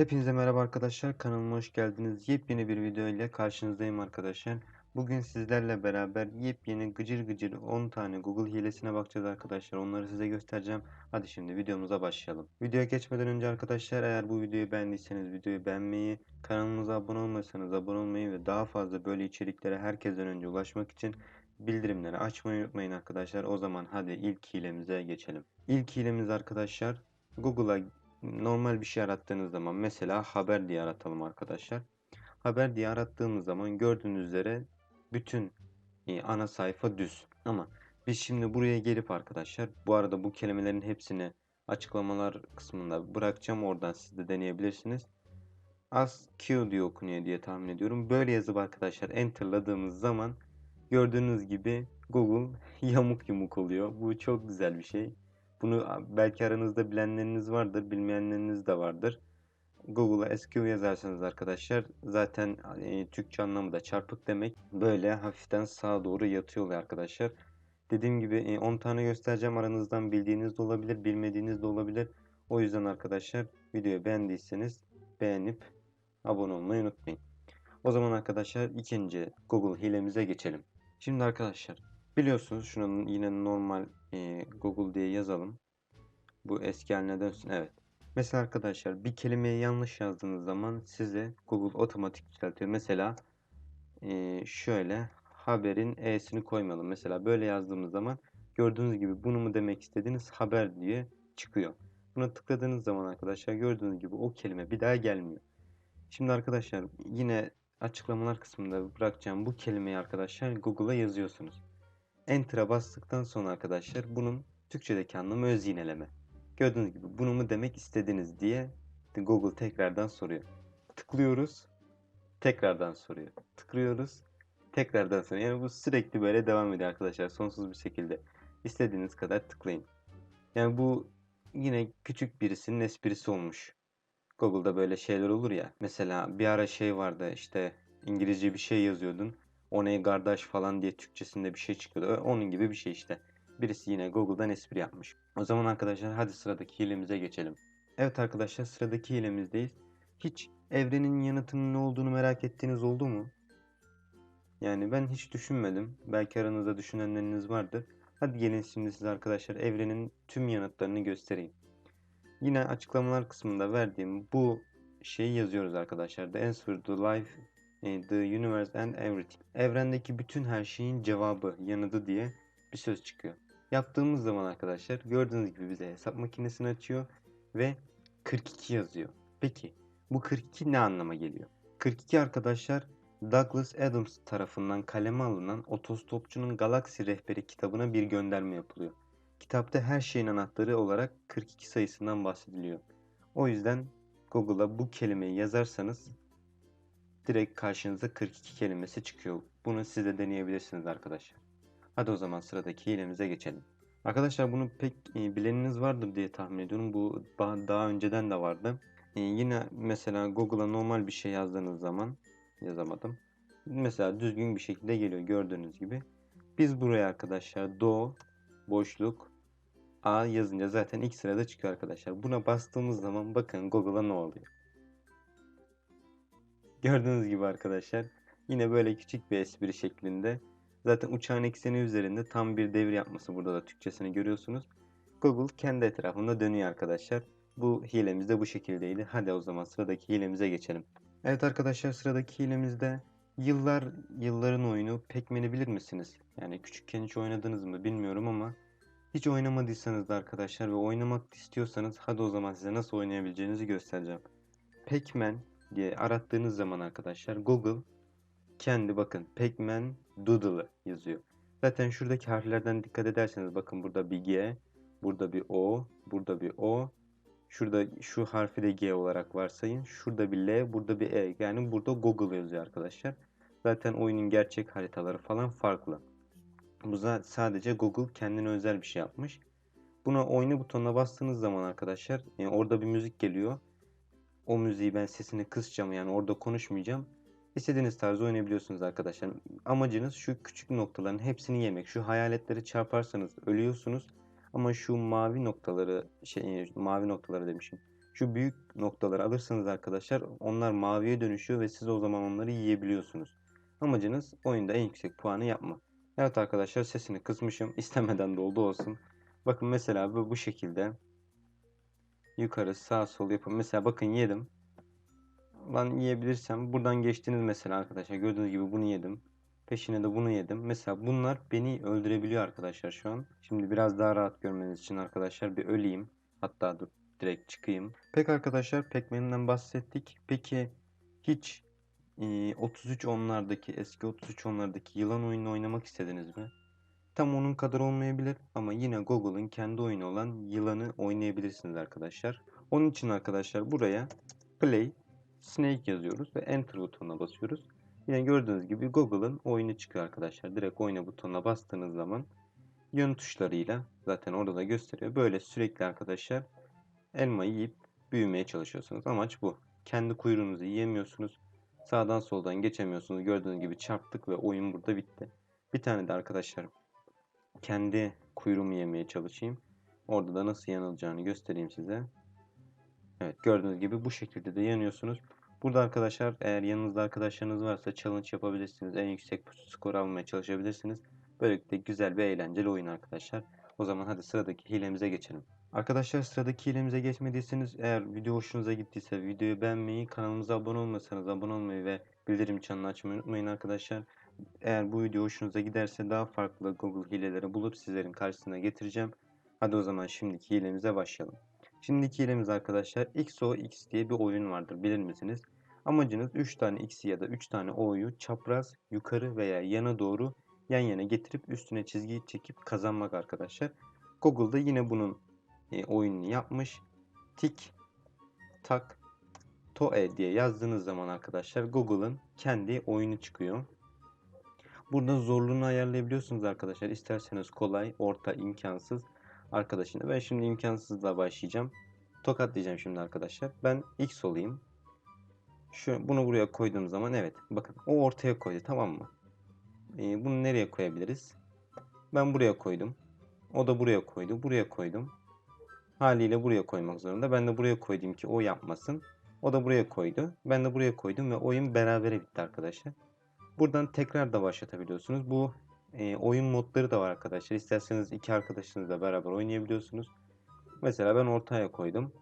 Hepinize merhaba arkadaşlar. Kanalıma hoş geldiniz. Yepyeni bir video ile karşınızdayım arkadaşlar. Bugün sizlerle beraber yepyeni gıcır gıcır 10 tane Google hilesine bakacağız arkadaşlar. Onları size göstereceğim. Hadi şimdi videomuza başlayalım. Videoya geçmeden önce arkadaşlar eğer bu videoyu beğendiyseniz videoyu beğenmeyi, kanalımıza abone olmasanız abone olmayı ve daha fazla böyle içeriklere herkesten önce ulaşmak için bildirimleri açmayı unutmayın arkadaşlar. O zaman hadi ilk hilemize geçelim. İlk hilemiz arkadaşlar Google'a normal bir şey arattığınız zaman mesela haber diye aratalım arkadaşlar. Haber diye arattığımız zaman gördüğünüz üzere bütün e, ana sayfa düz. Ama biz şimdi buraya gelip arkadaşlar bu arada bu kelimelerin hepsini açıklamalar kısmında bırakacağım. Oradan siz de deneyebilirsiniz. As Q diye okunuyor diye tahmin ediyorum. Böyle yazıp arkadaşlar enterladığımız zaman gördüğünüz gibi Google yamuk yumuk oluyor. Bu çok güzel bir şey. Bunu belki aranızda bilenleriniz vardır, bilmeyenleriniz de vardır. Google'a SQ yazarsanız arkadaşlar zaten e, Türkçe anlamı da çarpık demek. Böyle hafiften sağa doğru yatıyor oluyor arkadaşlar. Dediğim gibi e, 10 tane göstereceğim. Aranızdan bildiğiniz de olabilir, bilmediğiniz de olabilir. O yüzden arkadaşlar videoyu beğendiyseniz beğenip abone olmayı unutmayın. O zaman arkadaşlar ikinci Google hilemize geçelim. Şimdi arkadaşlar biliyorsunuz şunun yine normal e, Google diye yazalım. Bu eski haline dönsün. Evet. Mesela arkadaşlar bir kelimeyi yanlış yazdığınız zaman size Google otomatik düzeltiyor. Mesela e, şöyle haberin e'sini koymayalım. Mesela böyle yazdığımız zaman gördüğünüz gibi bunu mu demek istediğiniz haber diye çıkıyor. Buna tıkladığınız zaman arkadaşlar gördüğünüz gibi o kelime bir daha gelmiyor. Şimdi arkadaşlar yine açıklamalar kısmında bırakacağım bu kelimeyi arkadaşlar Google'a yazıyorsunuz. Enter'a bastıktan sonra arkadaşlar bunun Türkçedeki anlamı öz yineleme. Gördüğünüz gibi bunu mu demek istediniz diye Google tekrardan soruyor. Tıklıyoruz. Tekrardan soruyor. Tıklıyoruz. Tekrardan soruyor. Yani bu sürekli böyle devam ediyor arkadaşlar. Sonsuz bir şekilde. İstediğiniz kadar tıklayın. Yani bu yine küçük birisinin esprisi olmuş. Google'da böyle şeyler olur ya. Mesela bir ara şey vardı işte İngilizce bir şey yazıyordun. O kardeş falan diye Türkçesinde bir şey çıkıyordu. Onun gibi bir şey işte. Birisi yine Google'dan espri yapmış. O zaman arkadaşlar hadi sıradaki hilemize geçelim. Evet arkadaşlar sıradaki hilemizdeyiz. Hiç evrenin yanıtının ne olduğunu merak ettiğiniz oldu mu? Yani ben hiç düşünmedim. Belki aranızda düşünenleriniz vardır. Hadi gelin şimdi size arkadaşlar evrenin tüm yanıtlarını göstereyim. Yine açıklamalar kısmında verdiğim bu şeyi yazıyoruz arkadaşlar. The answer to life, the universe and everything. Evrendeki bütün her şeyin cevabı, yanıtı diye bir söz çıkıyor. Yaptığımız zaman arkadaşlar gördüğünüz gibi bize hesap makinesini açıyor ve 42 yazıyor. Peki bu 42 ne anlama geliyor? 42 arkadaşlar Douglas Adams tarafından kaleme alınan Otostopçunun Galaksi Rehberi kitabına bir gönderme yapılıyor. Kitapta her şeyin anahtarı olarak 42 sayısından bahsediliyor. O yüzden Google'a bu kelimeyi yazarsanız direkt karşınıza 42 kelimesi çıkıyor. Bunu siz de deneyebilirsiniz arkadaşlar. Hadi o zaman sıradaki hilemize geçelim. Arkadaşlar bunu pek e, bileniniz vardır diye tahmin ediyorum. Bu daha önceden de vardı. E, yine mesela Google'a normal bir şey yazdığınız zaman yazamadım. Mesela düzgün bir şekilde geliyor gördüğünüz gibi. Biz buraya arkadaşlar do boşluk a yazınca zaten ilk sırada çıkıyor arkadaşlar. Buna bastığımız zaman bakın Google'a ne oluyor. Gördüğünüz gibi arkadaşlar yine böyle küçük bir espri şeklinde Zaten uçağın ekseni üzerinde tam bir devir yapması burada da Türkçesini görüyorsunuz. Google kendi etrafında dönüyor arkadaşlar. Bu hilemiz de bu şekildeydi. Hadi o zaman sıradaki hilemize geçelim. Evet arkadaşlar sıradaki hilemizde yıllar yılların oyunu Pac-Man'i bilir misiniz? Yani küçükken hiç oynadınız mı bilmiyorum ama hiç oynamadıysanız da arkadaşlar ve oynamak istiyorsanız hadi o zaman size nasıl oynayabileceğinizi göstereceğim. Pac-Man diye arattığınız zaman arkadaşlar Google kendi bakın Pac-Man Doodle yazıyor. Zaten şuradaki harflerden dikkat ederseniz bakın burada bir G, burada bir O, burada bir O. Şurada şu harfi de G olarak varsayın. Şurada bir L, burada bir E. Yani burada Google yazıyor arkadaşlar. Zaten oyunun gerçek haritaları falan farklı. Bu sadece Google kendine özel bir şey yapmış. Buna oyna butonuna bastığınız zaman arkadaşlar yani orada bir müzik geliyor. O müziği ben sesini kısacağım yani orada konuşmayacağım. İstediğiniz tarzda oynayabiliyorsunuz arkadaşlar. Amacınız şu küçük noktaların hepsini yemek. Şu hayaletleri çarparsanız ölüyorsunuz. Ama şu mavi noktaları şey mavi noktaları demişim. Şu büyük noktaları alırsanız arkadaşlar onlar maviye dönüşüyor ve siz o zaman onları yiyebiliyorsunuz. Amacınız oyunda en yüksek puanı yapmak. Evet arkadaşlar sesini kısmışım. istemeden de oldu olsun. Bakın mesela bu, bu şekilde yukarı sağ sol yapın. Mesela bakın yedim. Ben yiyebilirsem buradan geçtiniz mesela arkadaşlar. Gördüğünüz gibi bunu yedim. Peşine de bunu yedim. Mesela bunlar beni öldürebiliyor arkadaşlar şu an. Şimdi biraz daha rahat görmeniz için arkadaşlar bir öleyim. Hatta dur direkt çıkayım. Pek arkadaşlar Pac-Man'den bahsettik. Peki hiç e, 33 onlardaki eski 33 onlardaki yılan oyununu oynamak istediniz mi? Tam onun kadar olmayabilir ama yine Google'ın kendi oyunu olan yılanı oynayabilirsiniz arkadaşlar. Onun için arkadaşlar buraya play snake yazıyoruz ve enter butonuna basıyoruz. Yine gördüğünüz gibi Google'ın oyunu çıkıyor arkadaşlar. Direkt oyna butonuna bastığınız zaman yön tuşlarıyla zaten orada da gösteriyor. Böyle sürekli arkadaşlar elmayı yiyip büyümeye çalışıyorsunuz. Amaç bu. Kendi kuyruğunuzu yiyemiyorsunuz. Sağdan soldan geçemiyorsunuz. Gördüğünüz gibi çarptık ve oyun burada bitti. Bir tane de arkadaşlar kendi kuyruğumu yemeye çalışayım. Orada da nasıl yanılacağını göstereyim size. Evet gördüğünüz gibi bu şekilde de yanıyorsunuz. Burada arkadaşlar eğer yanınızda arkadaşlarınız varsa challenge yapabilirsiniz. En yüksek skor almaya çalışabilirsiniz. Böylelikle güzel bir eğlenceli oyun arkadaşlar. O zaman hadi sıradaki hilemize geçelim. Arkadaşlar sıradaki hilemize geçmediyseniz eğer video hoşunuza gittiyse videoyu beğenmeyi, kanalımıza abone olmasanız abone olmayı ve bildirim çanını açmayı unutmayın arkadaşlar. Eğer bu video hoşunuza giderse daha farklı Google hileleri bulup sizlerin karşısına getireceğim. Hadi o zaman şimdiki hilemize başlayalım. Şimdiki hilemiz arkadaşlar XOX diye bir oyun vardır bilir misiniz? Amacınız 3 tane X'i ya da 3 tane O'yu çapraz yukarı veya yana doğru yan yana getirip üstüne çizgiyi çekip kazanmak arkadaşlar. Google'da yine bunun e, oyununu yapmış. Tik tak toe diye yazdığınız zaman arkadaşlar Google'ın kendi oyunu çıkıyor. Burada zorluğunu ayarlayabiliyorsunuz arkadaşlar. İsterseniz kolay, orta, imkansız arkadaşını. Ben şimdi imkansızla başlayacağım. Tokatlayacağım şimdi arkadaşlar. Ben X olayım. Şu bunu buraya koyduğum zaman evet bakın o ortaya koydu tamam mı? Ee, bunu nereye koyabiliriz? Ben buraya koydum. O da buraya koydu. Buraya koydum. Haliyle buraya koymak zorunda. Ben de buraya koydum ki o yapmasın. O da buraya koydu. Ben de buraya koydum ve oyun berabere bitti arkadaşlar. Buradan tekrar da başlatabiliyorsunuz. Bu e, oyun modları da var arkadaşlar. İsterseniz iki arkadaşınızla beraber oynayabiliyorsunuz. Mesela ben ortaya koydum.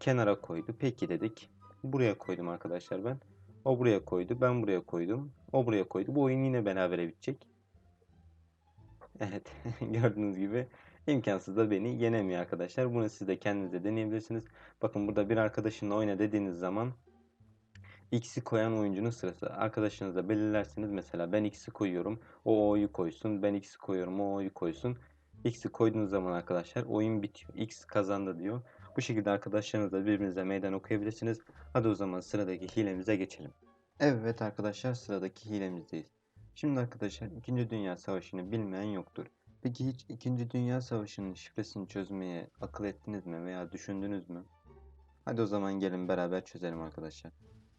Kenara koydu. Peki dedik. Buraya koydum arkadaşlar ben. O buraya koydu. Ben buraya koydum. O buraya koydu. Bu oyun yine berabere bitecek. Evet. Gördüğünüz gibi imkansız da beni yenemiyor arkadaşlar. Bunu siz de kendiniz de deneyebilirsiniz. Bakın burada bir arkadaşınla oyna dediğiniz zaman X'i koyan oyuncunun sırası. Arkadaşınızla belirlersiniz. Mesela ben X'i koyuyorum. O O'yu koysun. Ben X'i koyuyorum. O O'yu koysun. X'i koyduğunuz zaman arkadaşlar oyun bitiyor. X kazandı diyor. Bu şekilde arkadaşlarınızla birbirinize meydan okuyabilirsiniz. Hadi o zaman sıradaki hilemize geçelim. Evet arkadaşlar sıradaki hilemizdeyiz. Şimdi arkadaşlar 2. Dünya Savaşı'nı bilmeyen yoktur. Peki hiç 2. Dünya Savaşı'nın şifresini çözmeye akıl ettiniz mi veya düşündünüz mü? Hadi o zaman gelin beraber çözelim arkadaşlar.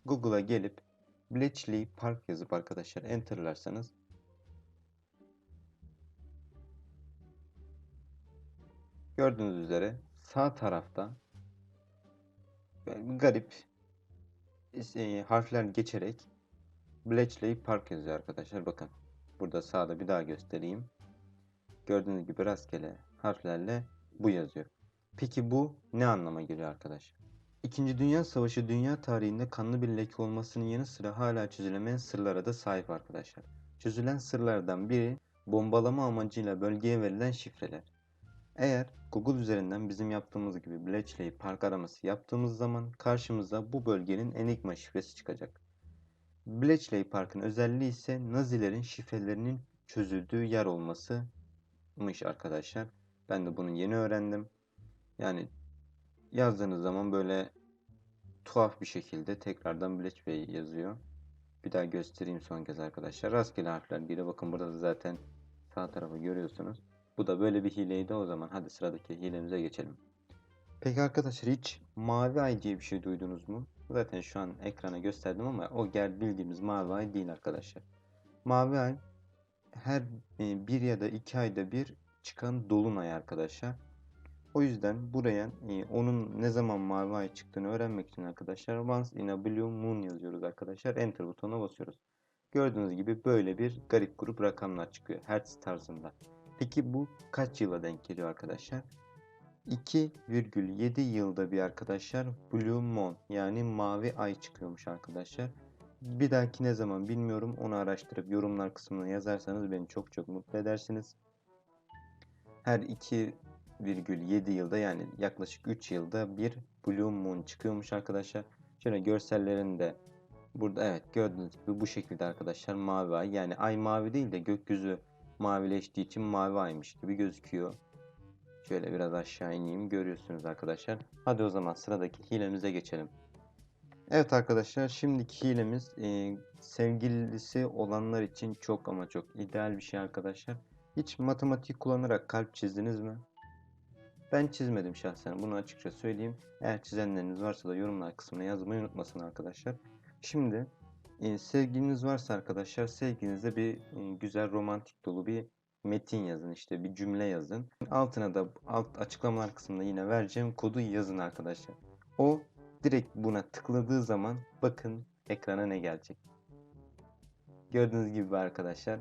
Google'a gelip Bletchley Park yazıp arkadaşlar enterlarsanız gördüğünüz üzere sağ tarafta garip e, harfler geçerek Bletchley Park yazıyor arkadaşlar. Bakın burada sağda bir daha göstereyim. Gördüğünüz gibi rastgele harflerle bu yazıyor. Peki bu ne anlama geliyor arkadaşlar? İkinci Dünya Savaşı dünya tarihinde kanlı bir leke olmasının yanı sıra hala çözülemeyen sırlara da sahip arkadaşlar. Çözülen sırlardan biri bombalama amacıyla bölgeye verilen şifreler. Eğer Google üzerinden bizim yaptığımız gibi Bletchley Park araması yaptığımız zaman karşımıza bu bölgenin enigma şifresi çıkacak. Bletchley Park'ın özelliği ise Nazilerin şifrelerinin çözüldüğü yer olmasımış arkadaşlar. Ben de bunu yeni öğrendim. Yani yazdığınız zaman böyle tuhaf bir şekilde tekrardan Bletchley yazıyor. Bir daha göstereyim son kez arkadaşlar. Rastgele harfler geliyor. Bakın burada da zaten sağ tarafı görüyorsunuz. Bu da böyle bir hileydi o zaman. Hadi sıradaki hilemize geçelim. Peki arkadaşlar hiç mavi ay diye bir şey duydunuz mu? Zaten şu an ekrana gösterdim ama o gel bildiğimiz mavi ay değil arkadaşlar. Mavi ay her e, bir ya da iki ayda bir çıkan dolunay arkadaşlar. O yüzden buraya e, onun ne zaman mavi ay çıktığını öğrenmek için arkadaşlar once in a blue moon yazıyoruz arkadaşlar. Enter butonuna basıyoruz. Gördüğünüz gibi böyle bir garip grup rakamlar çıkıyor. Hertz tarzında. Peki bu kaç yıla denk geliyor arkadaşlar? 2,7 yılda bir arkadaşlar Blue Moon yani mavi ay çıkıyormuş arkadaşlar. Bir dahaki ne zaman bilmiyorum onu araştırıp yorumlar kısmına yazarsanız beni çok çok mutlu edersiniz. Her 2,7 yılda yani yaklaşık 3 yılda bir Blue Moon çıkıyormuş arkadaşlar. Şöyle görsellerini de burada evet gördüğünüz gibi bu şekilde arkadaşlar mavi ay yani ay mavi değil de gökyüzü mavileştiği için mavi aymış gibi gözüküyor. Şöyle biraz aşağı ineyim görüyorsunuz arkadaşlar. Hadi o zaman sıradaki hilemize geçelim. Evet arkadaşlar şimdiki hilemiz e, sevgilisi olanlar için çok ama çok ideal bir şey arkadaşlar. Hiç matematik kullanarak kalp çizdiniz mi? Ben çizmedim şahsen bunu açıkça söyleyeyim. Eğer çizenleriniz varsa da yorumlar kısmına yazmayı unutmasın arkadaşlar. Şimdi e, sevgiliniz varsa arkadaşlar sevgilinize bir e, güzel romantik dolu bir metin yazın işte bir cümle yazın. Altına da alt açıklamalar kısmında yine vereceğim kodu yazın arkadaşlar. O direkt buna tıkladığı zaman bakın ekrana ne gelecek. Gördüğünüz gibi arkadaşlar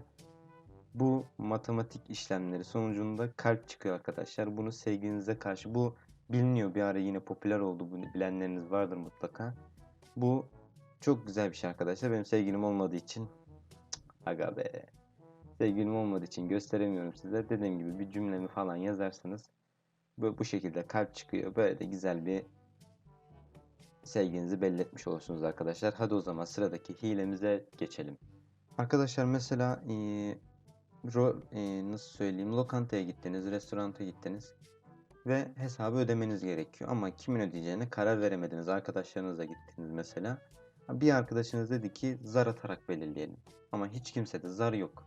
bu matematik işlemleri sonucunda kalp çıkıyor arkadaşlar. Bunu sevgilinize karşı bu biliniyor bir ara yine popüler oldu bunu bilenleriniz vardır mutlaka. Bu çok güzel bir şey arkadaşlar. Benim sevgilim olmadığı için aga be. Sevgilim olmadığı için gösteremiyorum size. Dediğim gibi bir cümlemi falan yazarsanız bu, bu şekilde kalp çıkıyor. Böyle de güzel bir sevginizi belli etmiş olursunuz arkadaşlar. Hadi o zaman sıradaki hilemize geçelim. Arkadaşlar mesela ro, e, nasıl söyleyeyim lokantaya gittiniz, restoranta gittiniz ve hesabı ödemeniz gerekiyor. Ama kimin ödeyeceğine karar veremediniz. Arkadaşlarınızla gittiniz mesela. Bir arkadaşınız dedi ki zar atarak belirleyelim. Ama hiç kimsede zar yok.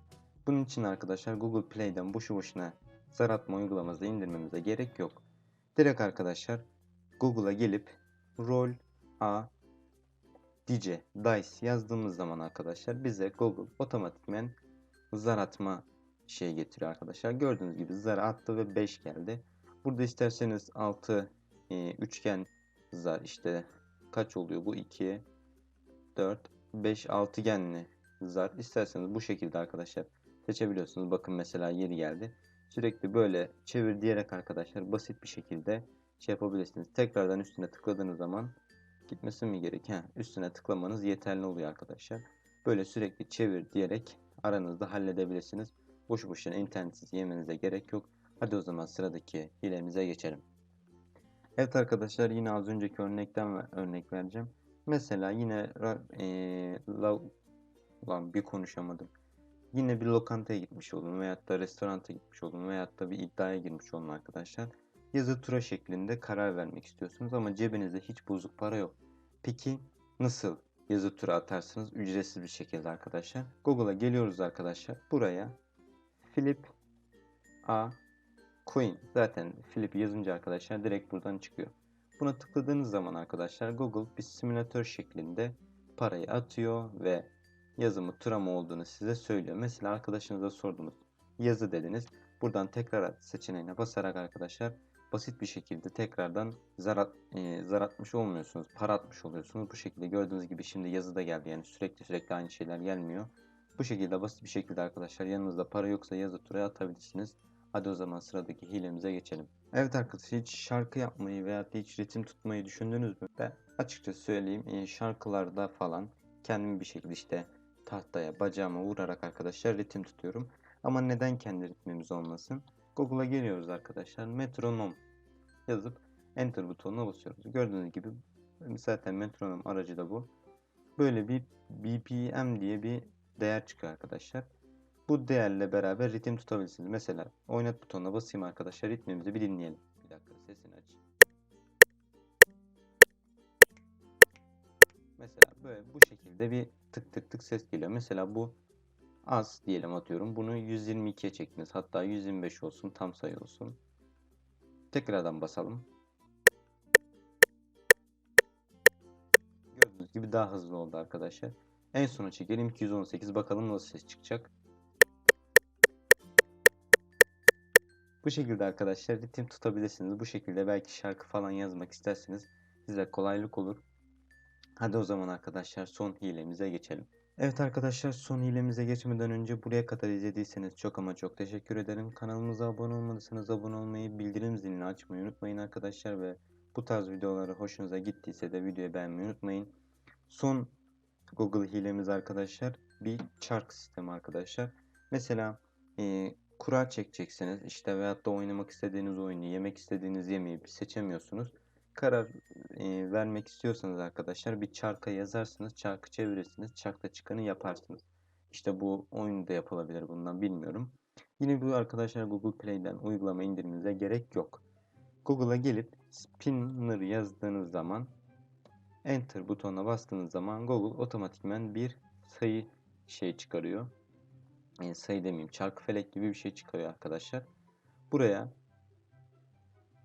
Bunun için arkadaşlar Google Play'den boşu boşuna zar atma uygulamasını indirmemize gerek yok. Direkt arkadaşlar Google'a gelip Roll A Dice Dice yazdığımız zaman arkadaşlar bize Google otomatikmen zar atma şey getiriyor arkadaşlar. Gördüğünüz gibi zar attı ve 5 geldi. Burada isterseniz 6 e, üçgen zar işte kaç oluyor bu 2 4 5 altıgenli zar isterseniz bu şekilde arkadaşlar seçebiliyorsunuz. Bakın mesela yeri geldi. Sürekli böyle çevir diyerek arkadaşlar basit bir şekilde şey yapabilirsiniz. Tekrardan üstüne tıkladığınız zaman gitmesi mi gerek? Heh, üstüne tıklamanız yeterli oluyor arkadaşlar. Böyle sürekli çevir diyerek aranızda halledebilirsiniz. Boşu boşuna internetsiz yemenize gerek yok. Hadi o zaman sıradaki hilemize geçelim. Evet arkadaşlar yine az önceki örnekten örnek vereceğim. Mesela yine e, la, lan bir konuşamadım. Yine bir lokantaya gitmiş olun veyahut da restoranta gitmiş olun veyahut da bir iddiaya girmiş olun arkadaşlar. Yazı tura şeklinde karar vermek istiyorsunuz ama cebinizde hiç bozuk para yok. Peki nasıl yazı tura atarsınız ücretsiz bir şekilde arkadaşlar? Google'a geliyoruz arkadaşlar. Buraya Philip A Coin zaten Philip yazınca arkadaşlar direkt buradan çıkıyor. Buna tıkladığınız zaman arkadaşlar Google bir simülatör şeklinde parayı atıyor ve yazımı tura mı olduğunu size söylüyor. Mesela arkadaşınıza sordunuz. Yazı dediniz. Buradan tekrar seçeneğine basarak arkadaşlar basit bir şekilde tekrardan zar, at, e, zar atmış olmuyorsunuz. Para atmış oluyorsunuz. Bu şekilde gördüğünüz gibi şimdi yazı da geldi. Yani sürekli sürekli aynı şeyler gelmiyor. Bu şekilde basit bir şekilde arkadaşlar yanınızda para yoksa yazı turaya atabilirsiniz. Hadi o zaman sıradaki hilemize geçelim. Evet arkadaşlar hiç şarkı yapmayı veya hiç ritim tutmayı düşündünüz mü? Ben açıkça söyleyeyim e, şarkılarda falan kendimi bir şekilde işte tahtaya bacağıma vurarak arkadaşlar ritim tutuyorum. Ama neden kendi ritmimiz olmasın? Google'a geliyoruz arkadaşlar. Metronom yazıp Enter butonuna basıyoruz. Gördüğünüz gibi zaten metronom aracı da bu. Böyle bir BPM diye bir değer çıkıyor arkadaşlar. Bu değerle beraber ritim tutabilirsiniz. Mesela oynat butonuna basayım arkadaşlar. Ritmimizi bir dinleyelim. Bir dakika sesini aç. Mesela böyle bu şekilde bir tık tık tık ses geliyor. Mesela bu az diyelim atıyorum. Bunu 122'ye çektiniz. Hatta 125 olsun tam sayı olsun. Tekrardan basalım. Gördüğünüz gibi daha hızlı oldu arkadaşlar. En sona çekelim 218 bakalım nasıl ses çıkacak. Bu şekilde arkadaşlar ritim tutabilirsiniz. Bu şekilde belki şarkı falan yazmak isterseniz size kolaylık olur. Hadi o zaman arkadaşlar son hilemize geçelim. Evet arkadaşlar son hilemize geçmeden önce buraya kadar izlediyseniz çok ama çok teşekkür ederim. Kanalımıza abone olmadıysanız abone olmayı, bildirim zilini açmayı unutmayın arkadaşlar ve bu tarz videoları hoşunuza gittiyse de videoyu beğenmeyi unutmayın. Son Google hilemiz arkadaşlar bir çark sistemi arkadaşlar. Mesela e, kura çekeceksiniz işte veyahut da oynamak istediğiniz oyunu, yemek istediğiniz yemeği seçemiyorsunuz. Karar e, vermek istiyorsanız arkadaşlar bir çarka yazarsınız, çarkı çevirirsiniz, çarkta çıkanı yaparsınız. İşte bu oyunda yapılabilir bundan bilmiyorum. Yine bu arkadaşlar Google Play'den uygulama indirmenize gerek yok. Google'a gelip spinner yazdığınız zaman Enter butonuna bastığınız zaman Google otomatikmen bir sayı şey çıkarıyor. Yani sayı demeyeyim çarkı felek gibi bir şey çıkarıyor arkadaşlar. Buraya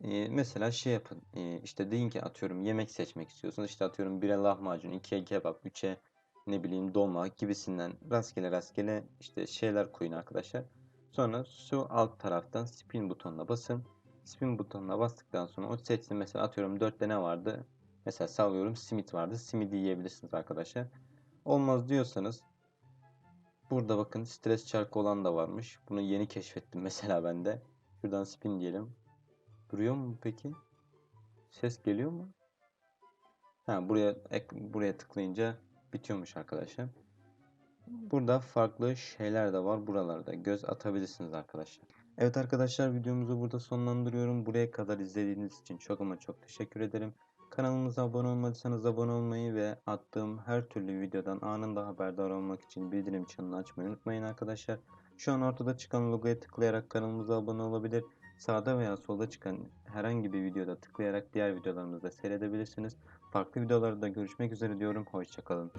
e, mesela şey yapın e, işte deyin ki atıyorum yemek seçmek istiyorsunuz işte atıyorum 1'e lahmacun 2'ye kebap 3'e ne bileyim dolma gibisinden rastgele rastgele işte şeyler koyun arkadaşlar. Sonra şu alt taraftan spin butonuna basın. Spin butonuna bastıktan sonra o seçsin mesela atıyorum 4 ne vardı Mesela sallıyorum simit vardı. Simidi yiyebilirsiniz arkadaşlar. Olmaz diyorsanız burada bakın stres çarkı olan da varmış. Bunu yeni keşfettim mesela ben de. Şuradan spin diyelim. Duruyor mu peki? Ses geliyor mu? Ha buraya buraya tıklayınca bitiyormuş arkadaşlar. Burada farklı şeyler de var buralarda. Göz atabilirsiniz arkadaşlar. Evet arkadaşlar videomuzu burada sonlandırıyorum. Buraya kadar izlediğiniz için çok ama çok teşekkür ederim. Kanalımıza abone olmadıysanız abone olmayı ve attığım her türlü videodan anında haberdar olmak için bildirim çanını açmayı unutmayın arkadaşlar. Şu an ortada çıkan logoya tıklayarak kanalımıza abone olabilir. Sağda veya solda çıkan herhangi bir videoda tıklayarak diğer videolarımızı da seyredebilirsiniz. Farklı videolarda görüşmek üzere diyorum. Hoşçakalın.